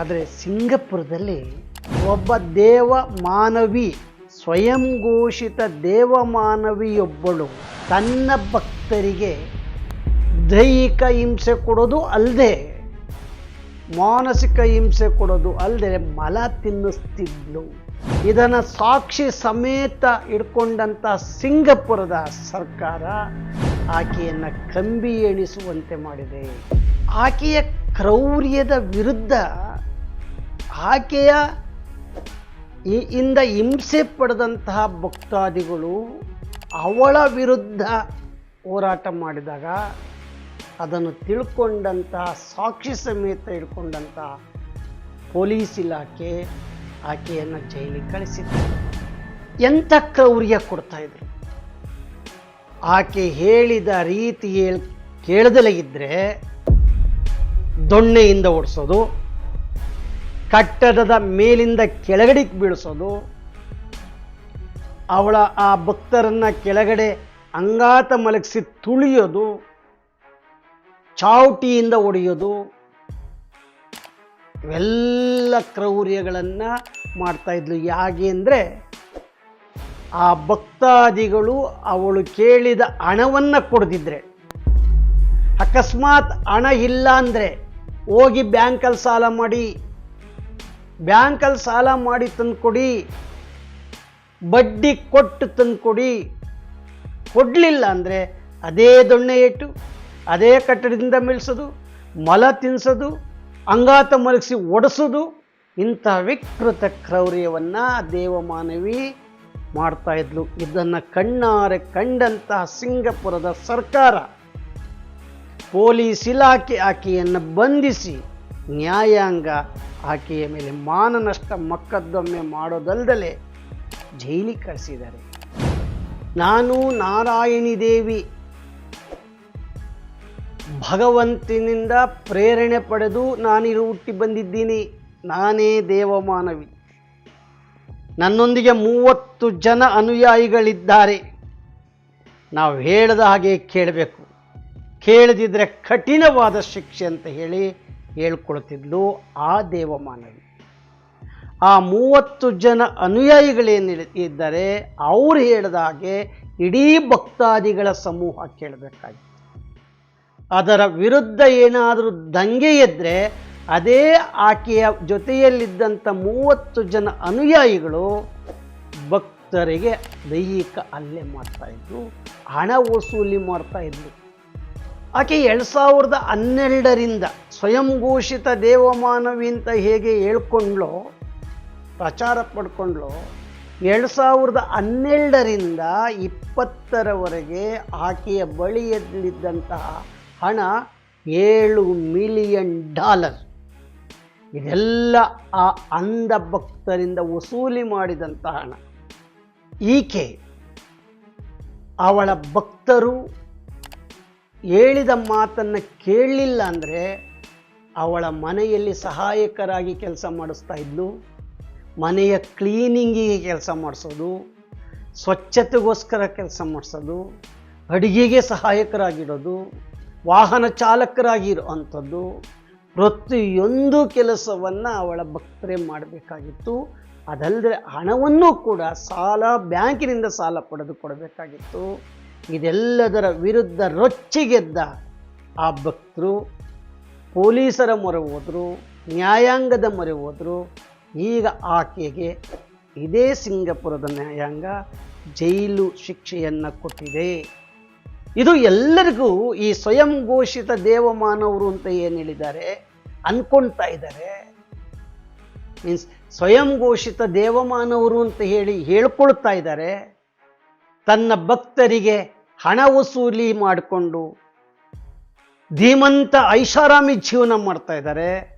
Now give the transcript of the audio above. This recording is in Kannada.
ಆದರೆ ಸಿಂಗಪುರದಲ್ಲಿ ಒಬ್ಬ ದೇವ ಮಾನವಿ, ಸ್ವಯಂ ಘೋಷಿತ ದೇವ ಮಾನವಿಯೊಬ್ಬಳು. ತನ್ನ ಭಕ್ತರಿಗೆ ದೈಹಿಕ ಹಿಂಸೆ ಕೊಡೋದು ಅಲ್ಲದೆ ಮಾನಸಿಕ ಹಿಂಸೆ ಕೊಡೋದು ಅಲ್ಲದೆ ಮಲ ತಿನ್ನಿಸ್ತಿದ್ಲು. ಇದನ್ನು ಸಾಕ್ಷಿ ಸಮೇತ ಇಟ್ಕೊಂಡಂಥ ಸಿಂಗಪುರದ ಸರ್ಕಾರ ಆಕೆಯನ್ನು ಕಂಬಿ ಎಣಿಸುವಂತೆ ಮಾಡಿದೆ. ಆಕೆಯ ಕ್ರೌರ್ಯದ ವಿರುದ್ಧ ಆಕೆಯ ಈ- ಇಂದ ಹಿಂಸೆ ಪಡೆದಂತಹ ಭಕ್ತಾದಿಗಳು ಅವಳ ವಿರುದ್ಧ ಹೋರಾಟ ಮಾಡಿದಾಗ ಅದನ್ನು ತಿಳ್ಕೊಂಡಂತಹ, ಸಾಕ್ಷಿ ಸಮೇತ ಇಟ್ಕೊಂಡಂತಹ ಪೊಲೀಸ್ ಇಲಾಖೆ ಆಕೆಯನ್ನು ಜೈಲಿಗೆ ಕಳಿಸಿದ್ರು ಎಂಥ ಕ್ರೌರ್ಯ ಕೊಡ್ತಾ ಇದ್ರು? ಆಕೆ ಹೇಳಿದ ರೀತಿ ಹೇಳಿ ಕೇಳದಲೇ ಇದ್ದರೆ ದೊಣ್ಣೆಯಿಂದ ಓಡಿಸೋದು ಕಟ್ಟಡದ ಮೇಲಿಂದ ಕೆಳಗಡೆಗೆ ಬೀಳಿಸೋದು. ಅವಳ ಆ ಭಕ್ತರನ್ನು ಕೆಳಗಡೆ ಅಂಗಾತ ಮಲಗಿಸಿ ತುಳಿಯೋದು. ಚಾವಟಿಯಿಂದ ಒಡೆಯೋದು ಇವೆಲ್ಲ ಕ್ರೌರ್ಯಗಳನ್ನು ಮಾಡ್ತಾ ಇದ್ಲು. ಯಾಕೆ ಅಂದರೆ ಆ ಭಕ್ತಾದಿಗಳು ಅವಳು ಕೇಳಿದ ಹಣವನ್ನು ಕೊಡದಿದ್ರೆ. ಅಕಸ್ಮಾತ್ ಹಣ ಇಲ್ಲ ಅಂದರೆ ಹೋಗಿ ಬ್ಯಾಂಕಲ್ಲಿ ಸಾಲ ಮಾಡಿ ಬ್ಯಾಂಕಲ್ಲಿ ಸಾಲ ಮಾಡಿ ತಂದುಕೊಡಿ. ಬಡ್ಡಿ ಕೊಟ್ಟು ತಂದುಕೊಡಿ. ಕೊಡಲಿಲ್ಲ ಅಂದರೆ ಅದೇ ದೊಣ್ಣೆ ಏಟು, ಅದೇ ಕಟ್ಟಡದಿಂದ ಮಿಳಿಸೋದು ಮಲ ತಿನ್ನಿಸೋದು ಅಂಗಾತ ಮಲಗಿಸಿ ಒಡಿಸೋದು, ಇಂಥ ವಿಕೃತ ಕ್ರೌರ್ಯವನ್ನು ದೇವಮಾನವಿ ಮಾಡ್ತಾ ಇದ್ಲು. ಇದನ್ನು ಕಣ್ಣಾರೆ ಕಂಡಂತಹ ಸಿಂಗಪುರದ ಸರ್ಕಾರ, ಪೊಲೀಸ್ ಇಲಾಖೆ ಆಕೆಯನ್ನು ಬಂಧಿಸಿ ನ್ಯಾಯಾಂಗ ಆಕೆಯ ಮೇಲೆ ಮಾನನಷ್ಟ ಮೊಕದ್ದಮೆ ಮಾಡೋದಲ್ದಲೆ ಜೈಲಿಗೆ ಕಳಿಸಿದ್ದಾರೆ. ನಾನು ನಾರಾಯಣಿ ದೇವಿ ಭಗವಂತನಿಂದ ಪ್ರೇರಣೆ ಪಡೆದು ನಾನಿರು ಹುಟ್ಟಿ ಬಂದಿದ್ದೀನಿ. ನಾನೇ ದೇವಮಾನವಿ. ನನ್ನೊಂದಿಗೆ ಮೂವತ್ತು ಜನ ಅನುಯಾಯಿಗಳಿದ್ದಾರೆ. ನಾವು ಹೇಳಿದ ಹಾಗೆ ಕೇಳಬೇಕು. ಕೇಳದಿದ್ದರೆ ಕಠಿಣವಾದ ಶಿಕ್ಷೆ ಅಂತ ಹೇಳಿ ಹೇಳ್ಕೊಳ್ತಿದ್ಲು ಆ ದೇವಮಾನವಿ. ಆ ಮೂವತ್ತು ಜನ ಅನುಯಾಯಿಗಳೇನು ಇದ್ದಾರೆ ಅವ್ರು ಹೇಳಿದ ಹಾಗೆ ಇಡೀ ಭಕ್ತಾದಿಗಳ ಸಮೂಹ ಕೇಳಬೇಕಾಗಿತ್ತು. ಅದರ ವಿರುದ್ಧ ಏನಾದರೂ ದಂಗೆ ಎದ್ದರೆ ಅದೇ ಆಕೆಯ ಜೊತೆಯಲ್ಲಿದ್ದಂಥ ಮೂವತ್ತು ಜನ ಅನುಯಾಯಿಗಳು ಭಕ್ತರಿಗೆ ದೈಹಿಕ ಹಲ್ಲೆ ಮಾಡ್ತಾಯಿದ್ರು ಹಣ ವಸೂಲಿ ಮಾಡ್ತಾ ಇದ್ರು. ಆಕೆ ಎರಡು ಸಾವಿರದ ಹನ್ನೆರಡರಿಂದ ಸ್ವಯಂ ಘೋಷಿತ ದೇವಮಾನವಿ ಅಂತ ಹೇಗೆ ಹೇಳ್ಕೊಂಡ್ಲೋ, ಪ್ರಚಾರ ಪಡ್ಕೊಂಡ್ಲೋ, ಎರಡು ಸಾವಿರದ ಹನ್ನೆರಡರಿಂದ ಇಪ್ಪತ್ತರವರೆಗೆ ಆಕೆಯ ಬಳಿಯಲ್ಲಿದ್ದಂತಹ ಹಣ ಏಳು ಮಿಲಿಯನ್ ಡಾಲರ್. ಇದೆಲ್ಲ ಆ ಅಂಧ ಭಕ್ತರಿಂದ ವಸೂಲಿ ಮಾಡಿದಂತಹ ಹಣ. ಈಕೆ ಅವಳ ಭಕ್ತರು ಹೇಳಿದ ಮಾತನ್ನು ಕೇಳಲಿಲ್ಲ ಅಂದರೆ ಅವಳ ಮನೆಯಲ್ಲಿ ಸಹಾಯಕರಾಗಿ ಕೆಲಸ ಮಾಡಿಸ್ತಾ ಇದ್ಲು. ಮನೆಯ ಕ್ಲೀನಿಂಗಿಗೆ ಕೆಲಸ ಮಾಡಿಸೋದು. ಸ್ವಚ್ಛತೆಗೋಸ್ಕರ ಕೆಲಸ ಮಾಡಿಸೋದು. ಅಡುಗೆಗೆ ಸಹಾಯಕರಾಗಿಡೋದು. ವಾಹನ ಚಾಲಕರಾಗಿರೋ ಅಂಥದ್ದು ಪ್ರತಿಯೊಂದು ಕೆಲಸವನ್ನು ಅವಳ ಭಕ್ತರೇ ಮಾಡಬೇಕಾಗಿತ್ತು. ಅದಲ್ಲದೆ ಹಣವನ್ನು ಕೂಡ ಸಾಲ, ಬ್ಯಾಂಕಿನಿಂದ ಸಾಲ ಪಡೆದು ಕೊಡಬೇಕಾಗಿತ್ತು. ಇದೆಲ್ಲದರ ವಿರುದ್ಧ ರೊಚ್ಚಿಗೆದ್ದ ಆ ಭಕ್ತರು ಪೊಲೀಸರ ಮೊರೆ ಹೋದರು, ನ್ಯಾಯಾಂಗದ ಮೊರೆ ಹೋದರು. ಈಗ ಆಕೆಗೆ ಇದೇ ಸಿಂಗಪುರದ ನ್ಯಾಯಾಂಗ ಜೈಲು ಶಿಕ್ಷೆಯನ್ನು ಕೊಟ್ಟಿದೆ. ಇದು ಎಲ್ಲರಿಗೂ ಈ ಸ್ವಯಂ ಘೋಷಿತ ದೇವಮಾನವರು ಅಂತ ಏನು ಹೇಳಿದ್ದಾರೆ? ಅನ್ಕೊಳ್ತಾ ಇದ್ದಾರೆ. ಮೀನ್ಸ್ ಸ್ವಯಂ ಘೋಷಿತ ದೇವಮಾನವರು ಅಂತ ಹೇಳಿ ಹೇಳ್ಕೊಳ್ತಾ ಇದ್ದಾರೆ. ತನ್ನ ಭಕ್ತರಿಗೆ ಹಣ ವಸೂಲಿ ಮಾಡಿಕೊಂಡು ಧೀಮಂತ ಐಷಾರಾಮಿ ಜೀವನ ಮಾಡ್ತಾ ಇದ್ದಾರೆ.